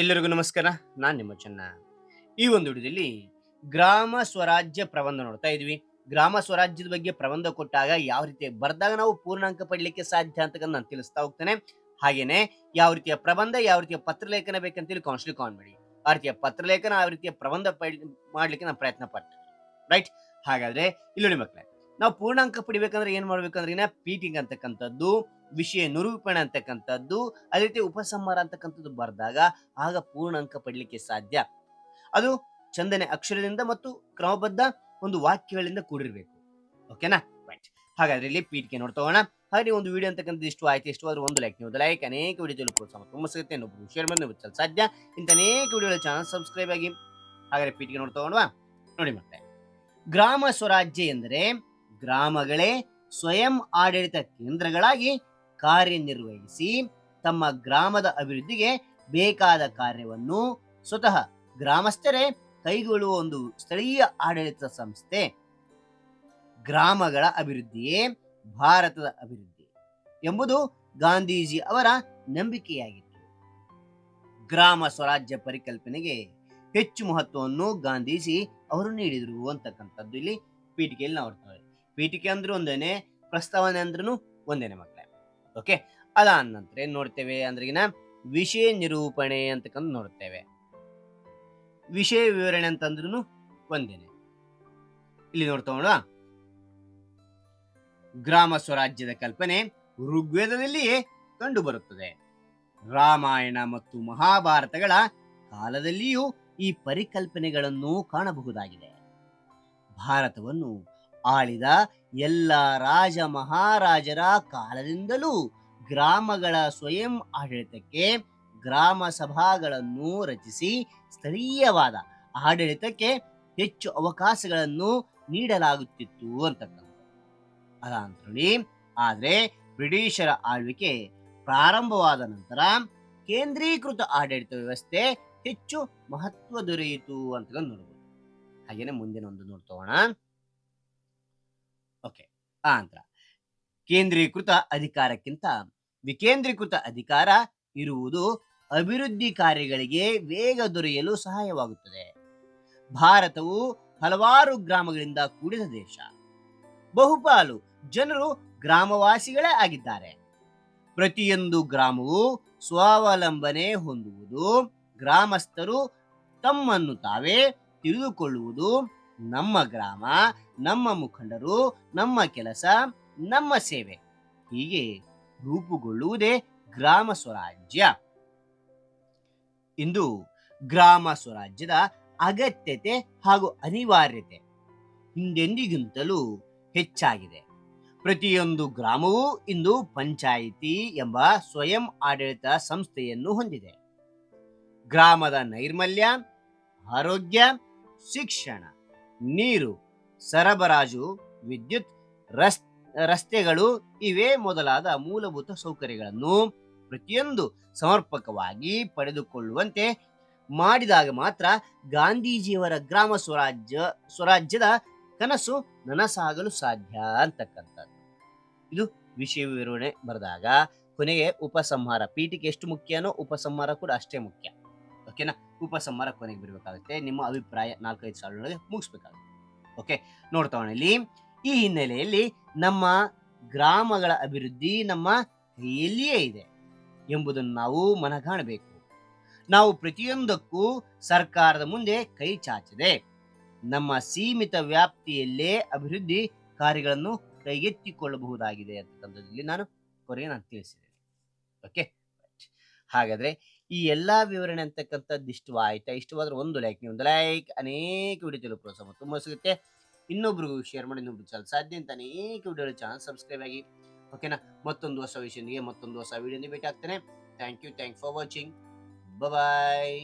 ಎಲ್ಲರಿಗೂ ನಮಸ್ಕಾರ, ನಾನು ನಿಮ್ಮ ಚೆನ್ನ. ಈ ಒಂದು ವಿಡಿಯೋದಲ್ಲಿ ಗ್ರಾಮ ಸ್ವರಾಜ್ಯ ಪ್ರಬಂಧ ನೋಡ್ತಾ ಇದ್ವಿ. ಗ್ರಾಮ ಸ್ವರಾಜ್ಯದ ಬಗ್ಗೆ ಪ್ರಬಂಧ ಕೊಟ್ಟಾಗ ಯಾವ ರೀತಿ ಬರೆದಾಗ ನಾವು ಪೂರ್ಣಾಂಕ ಪಡ್ಲಿಕ್ಕೆ ಸಾಧ್ಯ ಅಂತಕ್ಕಂಥ ನಾನು ತಿಳಿಸ್ತಾ ಹೋಗ್ತೇನೆ. ಹಾಗೇನೆ ಯಾವ ರೀತಿಯ ಪ್ರಬಂಧ, ಯಾವ ರೀತಿಯ ಪತ್ರಲೇಖನ ಬೇಕಂತೇಳಿ ಕೌನ್ಸಿಲ್ ಕಾನ್ ಮಾಡಿ. ಆ ರೀತಿಯ ಪತ್ರಲೇಖನ ಆ ರೀತಿಯ ಪ್ರಬಂಧ ಮಾಡ್ಲಿಕ್ಕೆ ನಾನು ಪ್ರಯತ್ನ ಪಡ್ತೇನೆ. ರೈಟ್ ಹಾಗಾದ್ರೆ, ಇಲ್ಲಿ ಮಕ್ಕಳೇ ನಾವು ಪೂರ್ಣಾಂಕ ಪಡಿಬೇಕಂದ್ರೆ ಏನ್ ಮಾಡ್ಬೇಕಂದ್ರೆ ಪೀಟಿಂಗ್ ಅಂತಕ್ಕಂಥದ್ದು ವಿಷಯ ನಿರೂಪಣೆ ಅಂತಕ್ಕಂಥದ್ದು, ಅದೇ ರೀತಿ ಉಪಸಂಹಾರ ಅಂತಕ್ಕಂಥದ್ದು ಬರ್ದಾಗ ಆಗ ಪೂರ್ಣಾಂಕ ಪಡಲಿಕ್ಕೆ ಸಾಧ್ಯ. ಅದು ಚಂದನೆ ಅಕ್ಷರದಿಂದ ಮತ್ತು ಕ್ರಮಬದ್ಧ ಒಂದು ವಾಕ್ಯಗಳಿಂದ ಕೂಡಿರ್ಬೇಕು. ಓಕೆನಾ? ರೈಟ್ ಹಾಗಾದ್ರೆ ಇಲ್ಲಿ ಪೀಠಿಕೆ ಹೋಗೋಣ. ಹಾಗೆ ಒಂದು ವಿಡಿಯೋ ಅಂತಕ್ಕಂಥದ್ದು ಇಷ್ಟು ಆಯ್ತು ಇಷ್ಟು ಆದ್ರೆ ಒಂದು ಲೈಕ್ ನೀವು ಲೈಕ್ ಅನೇಕ ವಿಡಿಯೋ ಪ್ರೋತ್ಸಾಹ ತುಂಬ ಸಿಗುತ್ತೆ ಇನ್ನೊಬ್ಬರು ಶೇರ್ ಮಾಡಿ ನೀವು ಸಾಧ್ಯ. ಇಂಥ ಅನೇಕ ವಿಡಿಯೋಗಳ ಚಾನಲ್ ಸಬ್ಸ್ಕ್ರೈಬ್ ಆಗಿ. ಹಾಗಾದ್ರೆ ಪೀಠಿಕೆ ಹೋಗೋಣ. ನೋಡಿ ಮತ್ತೆ. ಗ್ರಾಮ ಸ್ವರಾಜ್ಯ ಎಂದರೆ ಗ್ರಾಮಗಳೇ ಸ್ವಯಂ ಆಡಳಿತ ಕೇಂದ್ರಗಳಾಗಿ ಕಾರ್ಯನಿರ್ವಹಿಸಿ ತಮ್ಮ ಗ್ರಾಮದ ಅಭಿವೃದ್ಧಿಗೆ ಬೇಕಾದ ಕಾರ್ಯವನ್ನು ಸ್ವತಃ ಗ್ರಾಮಸ್ಥರೇ ಕೈಗೊಳ್ಳುವ ಒಂದು ಸ್ಥಳೀಯ ಆಡಳಿತ ಸಂಸ್ಥೆ. ಗ್ರಾಮಗಳ ಅಭಿವೃದ್ಧಿಯೇ ಭಾರತದ ಅಭಿವೃದ್ಧಿ ಎಂಬುದು ಗಾಂಧೀಜಿ ಅವರ ನಂಬಿಕೆಯಾಗಿತ್ತು. ಗ್ರಾಮ ಸ್ವರಾಜ್ಯ ಪರಿಕಲ್ಪನೆಗೆ ಹೆಚ್ಚು ಮಹತ್ವವನ್ನು ಗಾಂಧೀಜಿ ಅವರು ನೀಡಿದರು ಅಂತಕ್ಕಂಥದ್ದು ಇಲ್ಲಿ ಪೀಠಿಕೆಯಲ್ಲಿ ನಾವು ಪೀಠಿಕೆ ಅಂದ್ರೆ ಒಂದೇನೆ, ಪ್ರಸ್ತಾವನೆ ಅಂದ್ರೂ ಒಂದೇನೆ ಮಕ್ಕಳೇ ಓಕೆ? ಅದಾದ ನಂತರ ಏನ್ ನೋಡ್ತೇವೆ ಅಂದ್ರಿಗಿನ ವಿಷಯ ನಿರೂಪಣೆ ಅಂತಕ್ಕಂಥ ನೋಡ್ತೇವೆ. ವಿಷಯ ವಿವರಣೆ ಅಂತಂದ್ರೂ ಒಂದೇನೆ. ಇಲ್ಲಿ ನೋಡ್ತೋಣ ಗ್ರಾಮ ಸ್ವರಾಜ್ಯದ ಕಲ್ಪನೆ ಋಗ್ವೇದದಲ್ಲಿ ಕಂಡು ಬರುತ್ತದೆ ರಾಮಾಯಣ ಮತ್ತು ಮಹಾಭಾರತಗಳ ಕಾಲದಲ್ಲಿಯೂ ಈ ಪರಿಕಲ್ಪನೆಗಳನ್ನು ಕಾಣಬಹುದಾಗಿದೆ. ಭಾರತವನ್ನು ಆಳಿದ ಎಲ್ಲ ರಾಜ ಮಹಾರಾಜರ ಕಾಲದಿಂದಲೂ ಗ್ರಾಮಗಳ ಸ್ವಯಂ ಆಡಳಿತಕ್ಕೆ ಗ್ರಾಮ ಸಭಾಗಳನ್ನು ರಚಿಸಿ ಸ್ಥಳೀಯವಾದ ಆಡಳಿತಕ್ಕೆ ಹೆಚ್ಚು ಅವಕಾಶಗಳನ್ನು ನೀಡಲಾಗುತ್ತಿತ್ತು ಅಂತಕ್ಕಂಥ ಹೇಳಿ, ಆದರೆ ಬ್ರಿಟಿಷರ ಆಳ್ವಿಕೆ ಪ್ರಾರಂಭವಾದ ನಂತರ ಕೇಂದ್ರೀಕೃತ ಆಡಳಿತ ವ್ಯವಸ್ಥೆ ಹೆಚ್ಚು ಮಹತ್ವ ದೊರೆಯಿತು ಅಂತ ನೋಡ್ಬೋದು. ಹಾಗೇನೆ ಮುಂದಿನ ಒಂದು ನೋಡ್ತೋಣ ಓಕೆ ಆ ನಂತರ ಕೇಂದ್ರೀಕೃತ ಅಧಿಕಾರಕ್ಕಿಂತ ವಿಕೇಂದ್ರೀಕೃತ ಅಧಿಕಾರ ಇರುವುದು ಅಭಿವೃದ್ಧಿ ಕಾರ್ಯಗಳಿಗೆ ವೇಗ ದೊರೆಯಲು ಸಹಾಯವಾಗುತ್ತದೆ. ಭಾರತವು ಹಲವಾರು ಗ್ರಾಮಗಳಿಂದ ಕೂಡಿದ ದೇಶ. ಬಹುಪಾಲು ಜನರು ಗ್ರಾಮವಾಸಿಗಳೇ ಆಗಿದ್ದಾರೆ. ಪ್ರತಿಯೊಂದು ಗ್ರಾಮವು ಸ್ವಾವಲಂಬನೆ ಹೊಂದುವುದು ಗ್ರಾಮಸ್ಥರು ತಮ್ಮನ್ನು ತಾವೇ ತಿಳಿದುಕೊಳ್ಳುವುದು ನಮ್ಮ ಗ್ರಾಮ, ನಮ್ಮ ಮುಖಂಡರು, ನಮ್ಮ ಕೆಲಸ, ನಮ್ಮ ಸೇವೆ. ಹೀಗೆ ರೂಪುಗೊಳ್ಳುವುದೇ ಗ್ರಾಮ ಸ್ವರಾಜ್ಯ. ಇಂದು ಗ್ರಾಮ ಸ್ವರಾಜ್ಯದ ಅಗತ್ಯತೆ ಹಾಗೂ ಅನಿವಾರ್ಯತೆ ಹಿಂದೆಂದಿಗಿಂತಲೂ ಹೆಚ್ಚಾಗಿದೆ. ಪ್ರತಿಯೊಂದು ಗ್ರಾಮವೂ ಇಂದು ಪಂಚಾಯಿತಿ ಎಂಬ ಸ್ವಯಂ ಆಡಳಿತ ಸಂಸ್ಥೆಯನ್ನು ಹೊಂದಿದೆ. ಗ್ರಾಮದ ನೈರ್ಮಲ್ಯ, ಆರೋಗ್ಯ, ಶಿಕ್ಷಣ ನೀರು, ಸರಬರಾಜು, ವಿದ್ಯುತ್, ರಸ್, ರಸ್ತೆಗಳು ಇವೇ ಮೊದಲಾದ ಮೂಲಭೂತ ಸೌಕರ್ಯಗಳನ್ನು ಪ್ರತಿಯೊಂದು ಸಮರ್ಪಕವಾಗಿ ಪಡೆದುಕೊಳ್ಳುವಂತೆ ಮಾಡಿದಾಗ ಮಾತ್ರ ಗಾಂಧೀಜಿಯವರ ಗ್ರಾಮ ಸ್ವರಾಜ್ಯ, ಸ್ವರಾಜ್ಯದ ಕನಸು ನನಸಾಗಲು ಸಾಧ್ಯ ಅಂತಕ್ಕಂಥದ್ದು. ಇದು ವಿಷಯ ವಿವರಣೆ. ಬರೆದಾಗ ಕೊನೆಗೆ ಉಪಸಂಹಾರ. ಪೀಠಿಕೆ ಎಷ್ಟು ಮುಖ್ಯನೋ ಉಪಸಂಹಾರ ಕೂಡ ಅಷ್ಟೇ ಮುಖ್ಯ. ಓಕೆನಾ ಉಪಸಂಹಾರ ಕೊನೆಗೆ ಬಿಡಬೇಕಾಗುತ್ತೆ. ನಿಮ್ಮ ಅಭಿಪ್ರಾಯ ನಾಲ್ಕೈದು ಸಾಲುಗಳಿಗೆ ಮುಗಿಸ್ಬೇಕಾಗುತ್ತೆ. ಓಕೆ ನೋಡ್ತಾವಣ ಇಲ್ಲಿ. ಈ ಹಿನ್ನೆಲೆಯಲ್ಲಿ ನಮ್ಮ ಗ್ರಾಮಗಳ ಅಭಿವೃದ್ಧಿ ನಮ್ಮ ಕೈಯಲ್ಲಿಯೇ ಇದೆ ಎಂಬುದನ್ನು ನಾವು ಮನಗಾಣಬೇಕು. ನಾವು ಪ್ರತಿಯೊಂದಕ್ಕೂ ಸರ್ಕಾರದ ಮುಂದೆ ಕೈ ಚಾಚದೆ. ನಮ್ಮ ಸೀಮಿತ ವ್ಯಾಪ್ತಿಯಲ್ಲೇ ಅಭಿವೃದ್ಧಿ ಕಾರ್ಯಗಳನ್ನು ಕೈಗೆತ್ತಿಕೊಳ್ಳಬಹುದಾಗಿದೆ ಅಂತಕ್ಕಂಥದ್ದಲ್ಲಿ ನಾನು ಕೊನೆಗೆ ನಾನು ತಿಳಿಸಿದ್ದೇನೆ. ಓಕೆ ಹಾಗಾದ್ರೆ ಈ ಎಲ್ಲಾ ವಿವರಣೆ ಅಂತಕ್ಕಂಥದ್ದು ಇಷ್ಟವಾಯ್ತಾ ಇಷ್ಟವಾದ್ರೆ ಒಂದು ಲೈಕ್ ನೀವು ಒಂದು ಲೈಕ್ ಅನೇಕ ವಿಡಿಯೋ ತಿಳಿದು ಪ್ರೋತ್ಸಾಹ ತುಂಬ ಸಿಗುತ್ತೆ. ಇನ್ನೊಬ್ರಿಗೂ ಶೇರ್ ಮಾಡಿ ಇನ್ನೊಬ್ರು ಚಾನಲ್ ಸಾಧ್ಯ ಅಂತ ಅನೇಕ ವಿಡಿಯೋ ಚಾನಲ್ ಸಬ್ಸ್ಕ್ರೈಬ್ ಆಗಿ. ಓಕೆನಾ ಮತ್ತೊಂದು ಹೊಸ ವಿಷಯದೊಂದಿಗೆ ಮತ್ತೊಂದು ಹೊಸ ವಿಡಿಯೋ ಭೇಟಿ ಆಗ್ತೇನೆ. Thank you thank for watching bye